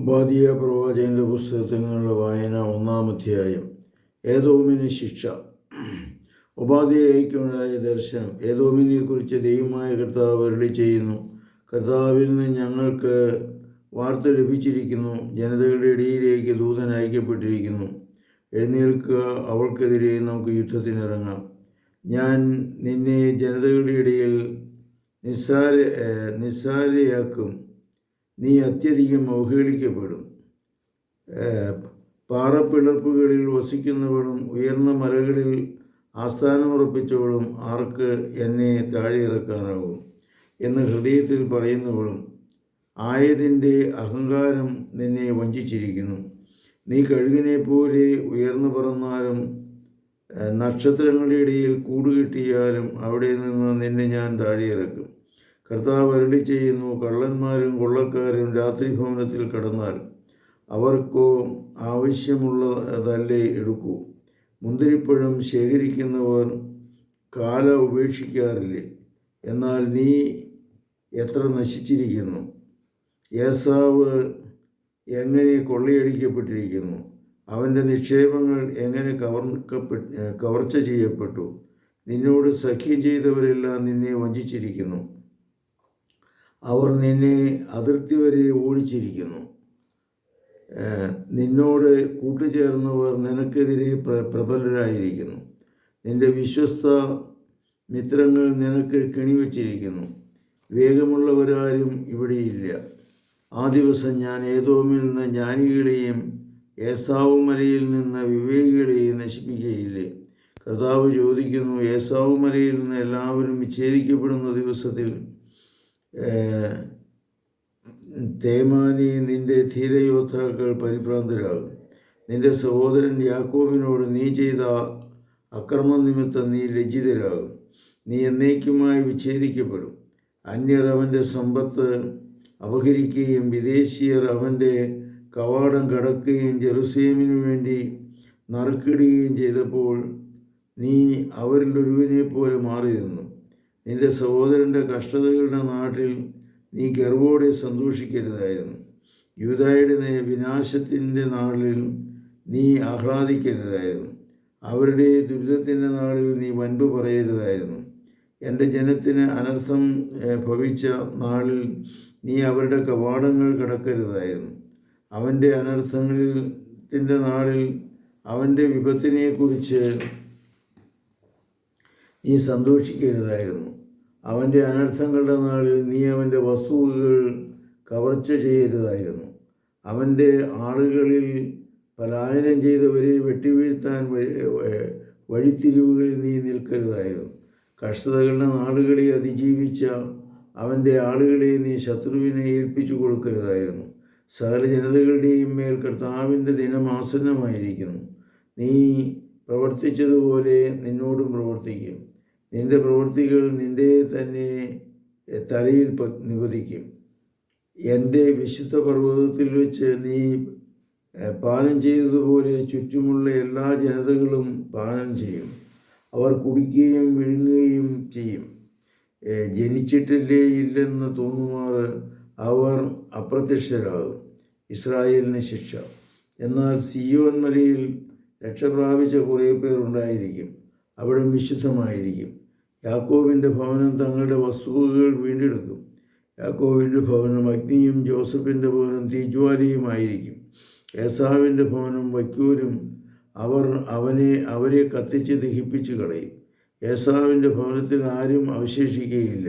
ഉപാധിയ പ്രവാചകന്റെ പുസ്തകത്തിൽ നിന്നുള്ള വായന ഒന്നാമധ്യായം ഏതോമിന് ശിക്ഷ. ഉപാധിയായിക്കുണ്ടായ ദർശനം. ഏതോമിനെ കുറിച്ച് ദൈവമായ കർത്താവ് അരുളി ചെയ്യുന്നു. കർത്താവിൽ നിന്ന് ഞങ്ങൾക്ക് വാർത്ത ലഭിച്ചിരിക്കുന്നു. ജനതകളുടെ ഇടയിലേക്ക് ദൂതൻ അയക്കപ്പെട്ടിരിക്കുന്നു. എഴുന്നേൽക്കുക അവൾക്കെതിരെ നമുക്ക് യുദ്ധത്തിനിറങ്ങാം. ഞാൻ നിന്നെ ജനതകളുടെ ഇടയിൽ നിസ്സാര നിസ്സാരയാക്കും. നീ അത്യധികം അവഹേളിക്കപ്പെടും. പാറപ്പിളർപ്പുകളിൽ വസിക്കുന്നവളും ഉയർന്ന മലകളിൽ ആസ്ഥാനമുറപ്പിച്ചവളും ആർക്ക് എന്നെ താഴെ ഇറക്കാനാവും എന്ന് ഹൃദയത്തിൽ പറയുന്നവളും ആയതിന്റെ അഹങ്കാരം നിന്നെ വഞ്ചിച്ചിരിക്കുന്നു. നീ കഴുകിനെ പോലെ ഉയർന്നു പറന്നാലും നക്ഷത്രങ്ങളുടെ ഇടയിൽ കൂടുകെട്ടിയാലും അവിടെ നിന്ന് നിന്നെ ഞാൻ താഴെ ഇറക്കും കർത്താവ് അരളി ചെയ്യുന്നു കള്ളന്മാരും കൊള്ളക്കാരും രാത്രി ഭവനത്തിൽ കടന്നാൽ അവർക്കോ ആവശ്യമുള്ളതല്ലേ എടുക്കൂ. മുന്തിരിപ്പഴം ശേഖരിക്കുന്നവർ കാല ഉപേക്ഷിക്കാറില്ലേ? എന്നാൽ നീ എത്ര നശിച്ചിരിക്കുന്നു? യേസാവ് എങ്ങനെ കൊള്ളയടിക്കപ്പെട്ടിരിക്കുന്നു? അവന്റെ നിക്ഷേപങ്ങൾ എങ്ങനെ കവർക്കപ്പെട്ട് കവർച്ച ചെയ്യപ്പെട്ടു? നിന്നോട് സഖ്യം ചെയ്തവരെല്ലാം നിന്നെ വഞ്ചിച്ചിരിക്കുന്നു. അവർ നിന്നെ അതിർത്തി വരെ ഓടിച്ചിരിക്കുന്നു. നിന്നോട് കൂട്ടുചേർന്നവർ നിനക്കെതിരെ പ്ര പ്രബലരായിരിക്കുന്നു. നിന്റെ വിശ്വസ്ത മിത്രങ്ങൾ നിനക്ക് കെണിവച്ചിരിക്കുന്നു. വേഗമുള്ളവരാരും ഇവിടെയില്ല. ആ ദിവസം ഞാൻ ഏതോമിൽ നിന്ന് ജ്ഞാനികളെയും ഏസാവ് മലയിൽ നിന്ന് വിവേകികളെയും നശിപ്പിക്കുകയില്ലേ കർത്താവ് ചോദിക്കുന്നു ഏസാവ് മലയിൽ നിന്ന് എല്ലാവരും വിച്ഛേദിക്കപ്പെടുന്ന ദിവസത്തിൽ തേമാനി നിന്റെ ധീരയോദ്ധാക്കൾ പരിഭ്രാന്തരാകും. നിന്റെ സഹോദരൻ യാക്കോബിനോട് നീ ചെയ്ത അക്രമം നിമിത്തം നീ ലജ്ജിതരാകും. നീ എന്നേക്കുമായി വിച്ഛേദിക്കപ്പെടും. അന്യർ അവന്റെ സമ്പത്ത് അപഹരിക്കുകയും വിദേശീയർ അവന്റെ കവാടം കടക്കുകയും ജെറുസലേമിനു വേണ്ടി നറുക്കിടുകയും ചെയ്തപ്പോൾ നീ അവരിൽ ഒരുവനെ പോലെ മാറി നിന്നു നിന്റെ സഹോദരന്റെ കഷ്ടതകളുടെ നാട്ടിൽ നീ ഗർവോടെ സന്തോഷിക്കരുതായിരുന്നു. യൂതായുടെ വിനാശത്തിന്റെ നാളിൽ നീ ആഹ്ലാദിക്കരുതായിരുന്നു. അവരുടെ ദുരിതത്തിന്റെ നാളിൽ നീ വൻപ് പറയരുതായിരുന്നു. എന്റെ ജനത്തിന് അനർത്ഥം ഭവിച്ച നാളിൽ നീ അവരുടെ കവാടങ്ങൾ കടക്കരുതായിരുന്നു. അവന്റെ അനർത്ഥങ്ങളിൽ ത്തിന്റെ നാളിൽ അവന്റെ വിപത്തിനെക്കുറിച്ച് നീ സന്തോഷിക്കരുതായിരുന്നു. അവന്റെ അനർത്ഥങ്ങളുടെ നാളിൽ നീ അവന്റെ വസ്തുവകൾ കവർച്ച ചെയ്യരുതായിരുന്നു. അവന്റെ ആളുകളിൽ പലായനം ചെയ്തവരെ വെട്ടിവീഴ്ത്താൻ വഴിത്തിരിവുകളിൽ നീ നിൽക്കരുതായിരുന്നു. കഷ്ടതകളുടെ നാടുകളെ അതിജീവിച്ച അവന്റെ ആളുകളെ നീ ശത്രുവിനെ ഏൽപ്പിച്ചു കൊടുക്കരുതായിരുന്നു. സകല ജനതകളുടെയും മേൽ കർത്താവിന്റെ ദിനം ആസന്നമായിരിക്കുന്നു. നീ പ്രവർത്തിച്ചതുപോലെ നിന്നോടും പ്രവർത്തിക്കും. നിന്റെ പ്രവൃത്തികൾ നിന്റെ തന്നെ തലയിൽ നിവധിക്കും. എന്റെ വിശുദ്ധ പർവതത്തിൽ വെച്ച് നീ പാനം ചെയ്തതുപോലെ ചുറ്റുമുള്ള എല്ലാ ജനതകളും പാനം ചെയ്യും. അവർ കുടിക്കുകയും വിഴുങ്ങുകയും ചെയ്യും. ജനിച്ചിട്ടില്ലേ ഇല്ലെന്ന് തോന്നുമാർ അവർ അപ്രത്യക്ഷരാകും. ഇസ്രായേലിന് ശിക്ഷ. എന്നാൽ സിയോൻ മലയിൽ രക്ഷ പ്രാപിച്ച കുറേ പേർ ഉണ്ടായിരിക്കും. അവിടെ വിശുദ്ധമായിരിക്കും. യാക്കോവിന്റെ ഭവനം തങ്ങളുടെ വസ്തുവകൾ വീണ്ടെടുക്കും. യാക്കോവിന്റെ ഭവനം അഗ്നിയും ജോസഫിന്റെ ഭവനം തീജ്വാലയുമായിരിക്കും. ഏസാവിന്റെ ഭവനം വയ്ക്കൂരും. അവർ അവനെ അവരെ കത്തിച്ച് ദഹിപ്പിച്ചു കളയും. ഏസാവിന്റെ ഭവനത്തിൽ ആരും അവശേഷിക്കുകയില്ല.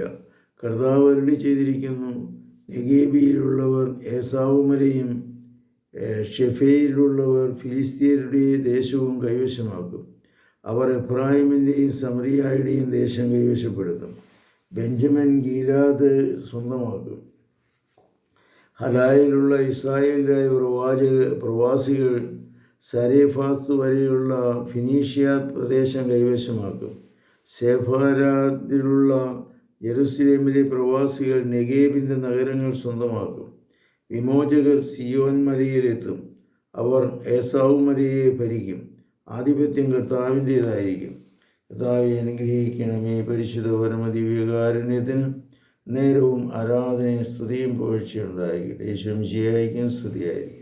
കർത്താവ് അരുളി ചെയ്തിരിക്കുന്നു നെഗേബിയിലുള്ളവർ യേസാവുമരെയും ഷെഫയിലുള്ളവർ ഫിലിസ്തീനരുടെ ദേശവും കൈവശമാക്കും. അവർ എബ്രാഹിമിന്റെയും സമറിയായുടെയും ദേശം കൈവശപ്പെടുത്തും. ബെഞ്ചമിൻ ഗീരാദ് സ്വന്തമാക്കും. ഹലായിലുള്ള ഇസ്രായേലിലായ പ്രവാചക പ്രവാസികൾ സരേഫാത്ത് വരെയുള്ള ഫിനീഷ്യ പ്രദേശം കൈവശമാക്കും. സേഫാരാദിലുള്ള ജെറുസലേമിലെ പ്രവാസികൾ നെഗേബിന്റെ നഗരങ്ങൾ സ്വന്തമാക്കും. വിമോചകർ സിയോൻ മലയിലെത്തും. അവർ ഏസാവ് മലയെ ഭരിക്കും. ആധിപത്യം കർത്താവിന്റേതായിരിക്കും. കർത്താവെ അനുഗ്രഹിക്കണമേ പരിശുദ്ധ പരമദിവ്യകാരുണ്യത്തിന് നേരവും ആരാധനയും സ്തുതിയും പുകഴ്ചയുണ്ടായിരിക്കട്ടെ ശംശയായിരിക്കും സ്തുതിയായിരിക്കും.